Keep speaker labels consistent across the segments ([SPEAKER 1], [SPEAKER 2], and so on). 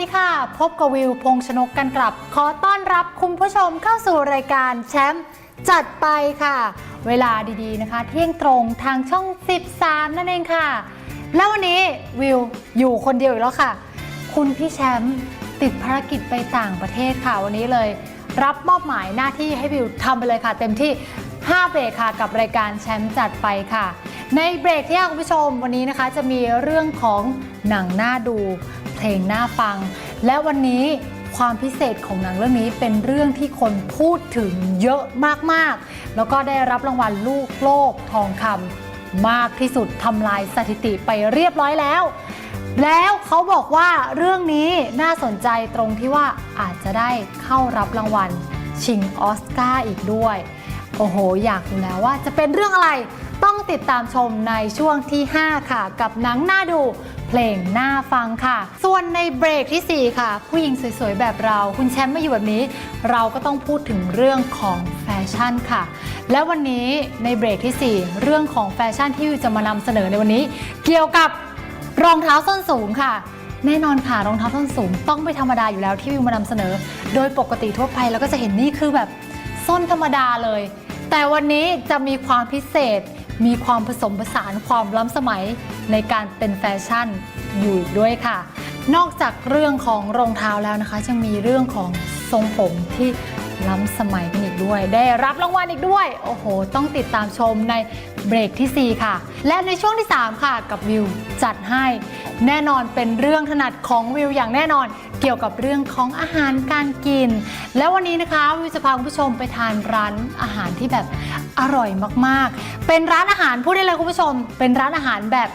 [SPEAKER 1] ดีค่ะ พบกับวิวพงชนกกันกลับ ขอต้อนรับคุณผู้ชมเข้าสู่รายการแชมป์จัดไปค่ะ เวลาดีๆนะคะ เที่ยงตรงทางช่อง 13 นั่นเองค่ะ แล้ววันนี้วิวอยู่คนเดียวอีกแล้วค่ะ คุณพี่แชมป์ติดภารกิจไปต่างประเทศค่ะวันนี้เลย รับมอบหมายหน้าที่ให้วิวทำไปเลยค่ะ เต็มที่ 5 เบรกค่ะกับรายการแชมป์จัดไปค่ะ ในเบรกที่คุณผู้ชมวันนี้นะคะ จะมีเรื่องของหนังหน่าดู เพลงน่าฟัง และวันนี้ความพิเศษของหนังเรื่องนี้เป็นเรื่องที่คนพูดถึงเยอะมากๆ แล้วก็ได้รับรางวัลลูกโลกทองคำมากที่สุดทำลายสถิติไปเรียบร้อยแล้ว แล้วเขาบอกว่าเรื่องนี้น่าสนใจตรงที่ว่าอาจจะได้เข้ารับรางวัลชิงออสการ์อีกด้วย โอ้โห อยากรู้แล้วว่าจะเป็นเรื่องอะไรต้องติดตามชมในช่วงที่ 5 ค่ะ กับหนังน่าดู เพลงน่าฟังค่ะ ส่วนในเบรกทีสี่ 4 ค่ะ ผู้หญิงสวยๆ แบบเรา คุณแชมป์มาอยู่แบบนี้ เราก็ต้องพูดถึงเรื่องของแฟชั่นค่ะ และวันนี้ในเบรกทีสี่4 เรื่องของแฟชั่นที่วิวจะมานำเสนอในวันนี้ เกี่ยวกับรองเท้าส้นสูงค่ะแน่นอนค่ะรองเท้าส้นสูงต้องไม่ธรรมดาอยู่แล้วที่วิวมานำเสนอ โดยปกติทั่วไปเราก็จะเห็นนี่คือแบบส้นธรรมดาเลย แต่วันนี้จะมีความพิเศษ มีความผสมผสานความล้ำสมัยในการเป็นแฟชั่นอยู่อีกด้วยค่ะ นอกจากเรื่องของรองเท้าแล้วนะคะยังมีเรื่องของทรงผมที่ล้ำสมัยกันอีกด้วย ได้รับรางวัลอีกด้วย โอ้โห ต้องติดตามชมในเบรกทีสี่4 ค่ะ และในช่วงที่ 3 ค่ะ กับวิวจัดให้ แน่นอนเป็นเรื่องถนัดของวิวอย่างแน่นอน เกี่ยวกับเรื่องของอาหารการกิน แล้ววันนี้นะคะวิวจะพาคุณผู้ชมไปทานร้านอาหารที่แบบอร่อยมากๆ เป็นร้านอาหารพูดได้เลยคุณผู้ชม เป็นร้านอาหารแบบ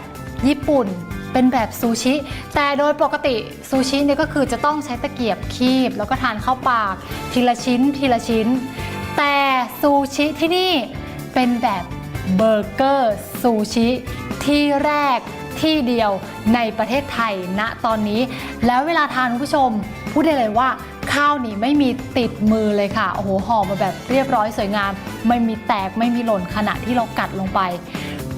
[SPEAKER 1] ญี่ปุ่นเป็นแบบซูชิ แต่โดยปกติซูชิเนี่ยก็คือจะต้องใช้ตะเกียบคีบ แล้วก็ทานเข้าปาก ทีละชิ้นทีละชิ้น แต่ซูชิที่นี่เป็นแบบเบอร์เกอร์ซูชิที่แรก ที่เดียวในประเทศไทยณตอนนี้ แล้วเวลาทานคุณผู้ชม พูดได้เลยว่าข้าวนี่ไม่มีติดมือเลยค่ะ โอ้โหห่อมาแบบเรียบร้อยสวยงาม ไม่มีแตกไม่มีหล่นขณะที่เรากัดลงไป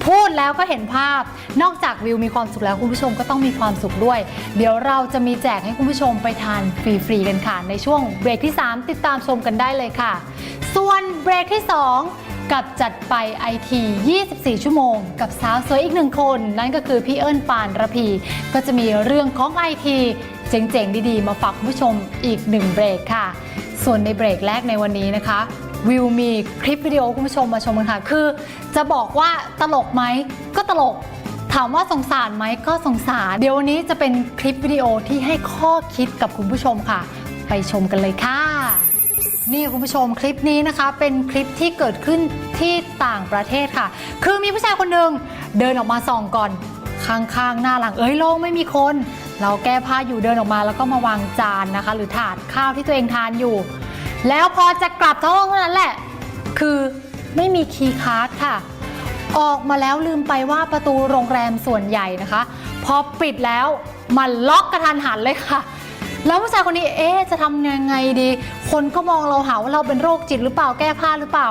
[SPEAKER 1] พูดแล้วก็เห็นภาพ นอกจากวิวมีความสุขแล้วคุณผู้ชมก็ต้องมีความสุขด้วย เดี๋ยวเราจะมีแจกให้คุณผู้ชมไปทานฟรีๆกันค่ะ ในช่วงเบรกที่ 3 ติดตามชมกันได้เลยค่ะ ส่วนเบรกที่ 2 กับจัดไปไอที24 ชั่วโมง กับสาวสวยอีกหนึ่งคน นั่นก็คือพี่เอิญปานระพี ก็จะมีเรื่องของไอทีเจ๋งๆ ดีๆ มาฝากคุณผู้ชมอีกหนึ่งเบรกค่ะ ส่วนในเบรกแรกในวันนี้นะคะวิวมีคลิปวิดีโอคุณผู้ชมมาชมกันค่ะ คือ จะบอกว่าตลกไหมก็ตลก ถามว่าสงสารไหมก็สงสาร เดี๋ยววันนี้จะเป็นคลิปวิดีโอที่ให้ข้อคิดกับคุณผู้ชมค่ะ ไปชมกันเลยค่ะ นี่คุณผู้ชมคลิปนี้นะคะเป็นคลิปที่เกิดขึ้นที่ต่างประเทศค่ะ คือมีผู้ชายคนหนึ่งเดินออกมาส่องก่อนข้างๆ หน้าหลังเอ้ยโล่งไม่มีคน เราแก้ผ้าอยู่เดินออกมาแล้วก็มาวางจานนะคะ หรือถาดข้าวที่ตัวเองทานอยู่ แล้วพอจะกลับเข้าห้องเท่านั้นแหละ คือไม่มีคีย์การ์ดค่ะ ออกมาแล้วลืมไปว่าประตูโรงแรมส่วนใหญ่นะคะ พอปิดแล้วมันล็อกกระทันหันเลยค่ะ แล้วผู้ชายคนนี้เอ๊ะจะทำยังไงดี คนก็มองเราหาว่าเราเป็นโรคจิตหรือเปล่าแก้ผ้าหรือเปล่า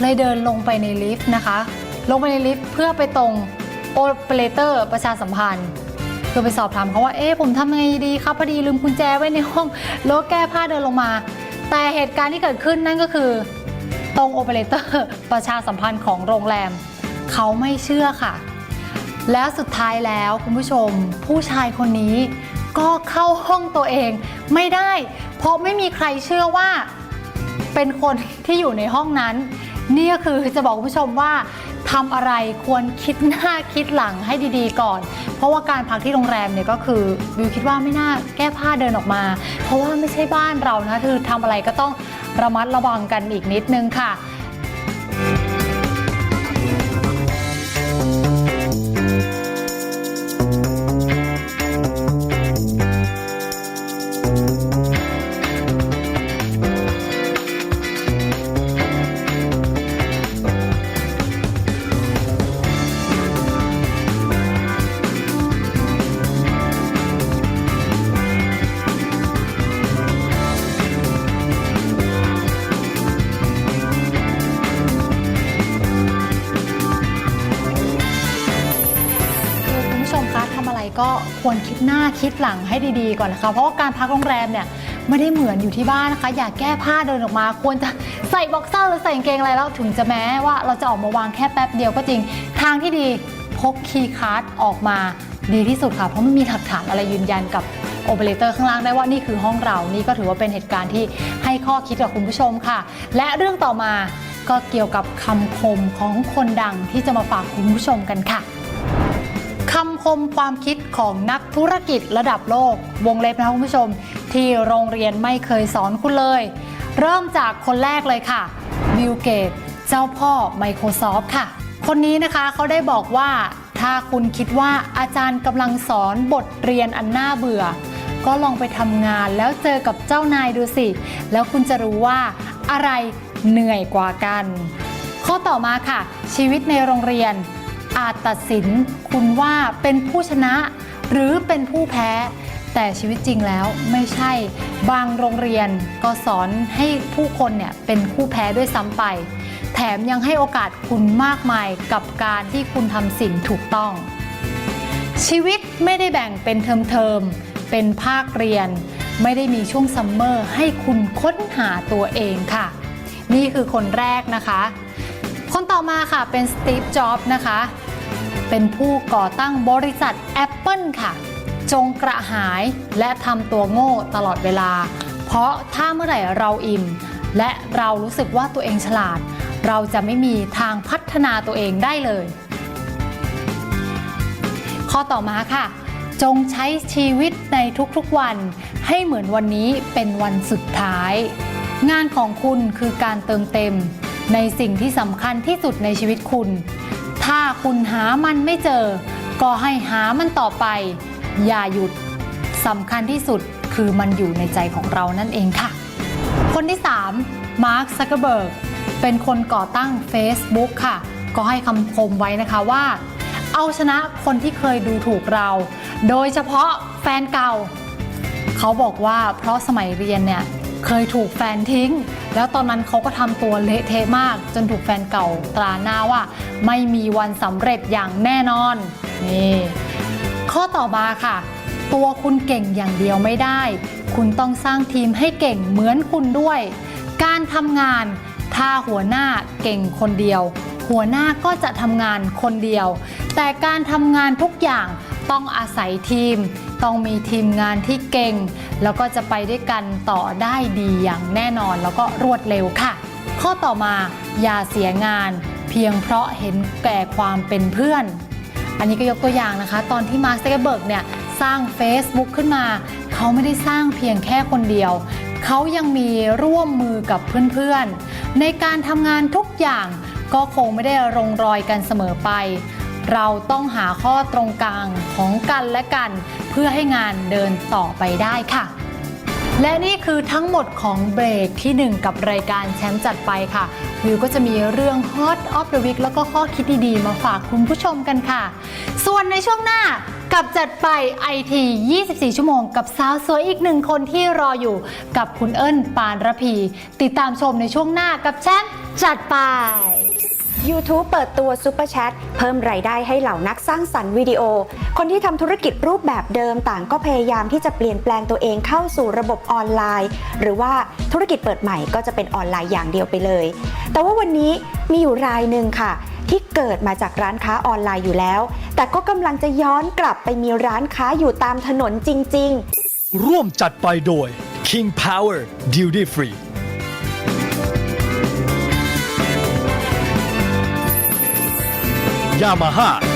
[SPEAKER 1] เลยเดินลงไปในลิฟต์นะคะ ลงไปในลิฟต์เพื่อไปตรงโอเปอเรเตอร์ประชาสัมพันธ์เพื่อไปสอบถามเขาว่าเอ๊ะผมทำยังไงดีครับพอดีลืมกุญแจไว้ในห้องแล้วแก้ผ้าเดินลงมา แต่เหตุการณ์ที่เกิดขึ้นนั่นก็คือ ตรงโอเปอเรเตอร์ประชาสัมพันธ์ของโรงแรม เขาไม่เชื่อค่ะ แล้วสุดท้ายแล้วคุณผู้ชม ผู้ชายคนนี้ ก็เข้าห้องตัวเองไม่ได้ เพราะไม่มีใครเชื่อว่าเป็นคนที่อยู่ในห้องนั้น นี่ก็คือจะบอกคุณผู้ชมว่าทำอะไรควรคิดหน้าคิดหลังให้ดีๆก่อน เพราะว่าการพักที่โรงแรมเนี่ยก็คือวิวคิดว่าไม่น่าแก้ผ้าเดินออกมา เพราะว่าไม่ใช่บ้านเรานะคือทำอะไรก็ต้องระมัดระวังกันอีกนิดนึงค่ะ ก็ควรคิดหน้าคิดหลังให้ดีๆก่อนนะคะ เพราะว่าการพักโรงแรมเนี่ยไม่ได้เหมือนอยู่ที่บ้านนะคะ อย่าแก้ผ้าเดินออกมา ควรจะใส่บ็อกเซอร์หรือใส่กางเกงอะไรแล้วถึงจะแม้ว่าเราจะออกมาวางแค่แป๊บเดียวก็จริง ทางที่ดีพกคีย์การ์ดออกมาดีที่สุดค่ะ เพราะไม่มีหลักฐานอะไรยืนยันกับโอเปอเรเตอร์ข้างล่างได้ว่านี่คือห้องเรานี่ก็ถือว่าเป็นเหตุการณ์ที่ให้ข้อคิดกับคุณผู้ชมค่ะ และเรื่องต่อมาก็เกี่ยวกับคำคมของคนดังที่จะมาฝากคุณผู้ชมกันค่ะ คำคมความคิดของนักธุรกิจระดับโลก วงเล็บนะคะคุณผู้ชม ที่โรงเรียนไม่เคยสอนคุณเลย เริ่มจากคนแรกเลยค่ะบิลเกตเจ้าพ่อ Microsoft ค่ะ คนนี้นะคะเขาได้บอกว่าถ้าคุณคิดว่าอาจารย์กำลังสอนบทเรียนอันน่าเบื่อ ก็ลองไปทำงานแล้วเจอกับเจ้านายดูสิ แล้วคุณจะรู้ว่าอะไรเหนื่อยกว่ากัน ข้อต่อมาค่ะ ชีวิตในโรงเรียน อาจตัดสินคุณว่าเป็นผู้ชนะ หรือเป็นผู้แพ้ แต่ชีวิตจริงแล้วไม่ใช่ บางโรงเรียนก็สอนให้ผู้คนเนี่ยเป็นผู้แพ้ด้วยซ้ำไป แถมยังให้โอกาสคุณมากมายกับการที่คุณทำสิ่งถูกต้อง ชีวิตไม่ได้แบ่งเป็นเทอมๆเป็นภาคเรียน ไม่ได้มีช่วงซัมเมอร์ให้คุณค้นหาตัวเองค่ะ นี่คือคนแรกนะคะ คนต่อมาค่ะเป็นสตีฟ จ็อบนะคะ เป็นผู้ก่อตั้งบริษัท Apple ค่ะ จงกระหายและทำตัวโง่ตลอดเวลา เพราะถ้าเมื่อไหร่เราอิ่ม และเรารู้สึกว่าตัวเองฉลาด เราจะไม่มีทางพัฒนาตัวเองได้เลย ข้อต่อมาค่ะ จงใช้ชีวิตในทุกๆวัน ให้เหมือนวันนี้เป็นวันสุดท้าย งานของคุณคือการเติมเต็ม ในสิ่งที่สำคัญที่สุดในชีวิตคุณ ถ้าคุณหามันไม่เจอ ก็ให้หามันต่อไป อย่าหยุดสำคัญที่สุดคือมันอยู่ในใจของเรานั่นเองค่ะ คนที่ 3 มาร์คซักเกอร์เบิร์กเป็นคนก่อตั้ง Facebook ค่ะ ก็ให้คำคมไว้นะคะว่า เอาชนะคนที่เคยดูถูกเรา โดยเฉพาะแฟนเก่า เขาบอกว่าเพราะสมัยเรียนเนี่ยเคยถูกแฟนทิ้ง แล้วตอนนั้นเขาก็ทำตัวเละเทะมาก จนถูกแฟนเก่าตราหน้าว่า ไม่มีวันสำเร็จอย่างแน่นอนนี่ข้อต่อมาค่ะ ตัวคุณเก่งอย่างเดียวไม่ได้ คุณต้องสร้างทีมให้เก่งเหมือนคุณด้วย การทำงานถ้าหัวหน้าเก่งคนเดียว หัวหน้าก็จะทำงานคนเดียว แต่การทำงานทุกอย่าง ต้องอาศัยทีม ต้องมีทีมงานที่เก่ง แล้วก็จะไปด้วยกันต่อได้ดีอย่างแน่นอนแล้วก็รวดเร็วค่ะ ข้อต่อมาอย่าเสียงาน เพียงเพราะเห็นแก่ความเป็นเพื่อน อันนี้ก็ยกตัวอย่างนะคะ ตอนที่มาร์คซักเกอร์เบิร์กเนี่ยสร้าง Facebook ขึ้นมา เขาไม่ได้สร้างเพียงแค่คนเดียว เขายังมีร่วมมือกับเพื่อนๆ ในการทำงานทุกอย่างก็คงไม่ได้ลงรอยกันเสมอไป เราต้องหาข้อตรงกลางของกันและกัน เพื่อให้งานเดินต่อไปได้ค่ะและนี่คือทั้งหมดของเบรกที่ 1 กับรายการแชมป์จัดไปค่ะวิวก็จะมีเรื่อง Hot of the Week แล้วก็ข้อคิดดีๆ มาฝากคุณผู้ชมกันค่ะ ส่วนในช่วงหน้ากับจัดไป IT 24 ชั่วโมง กับสาวสวยอีกหนึ่งคนที่รออยู่กับคุณเอิญปานระพี ติดตามชมในช่วงหน้ากับแชมป์จัดไป
[SPEAKER 2] YouTube เปิดตัว Super Chat เพิ่มรายได้ให้เหล่านักสร้างสรรค์วิดีโอ คนที่ทำธุรกิจรูปแบบเดิมต่างก็พยายามที่จะเปลี่ยนแปลงตัวเองเข้าสู่ระบบออนไลน์ หรือว่าธุรกิจเปิดใหม่ก็จะเป็นออนไลน์อย่างเดียวไปเลย แต่ว่าวันนี้มีอยู่รายหนึ่งค่ะ ที่เกิดมาจากร้านค้าออนไลน์อยู่แล้ว แต่ก็กำลังจะย้อนกลับไปมีร้านค้าอยู่ตามถนนจริง ๆ
[SPEAKER 3] ร่วมจัดไปโดย King Power Duty Free Yamaha.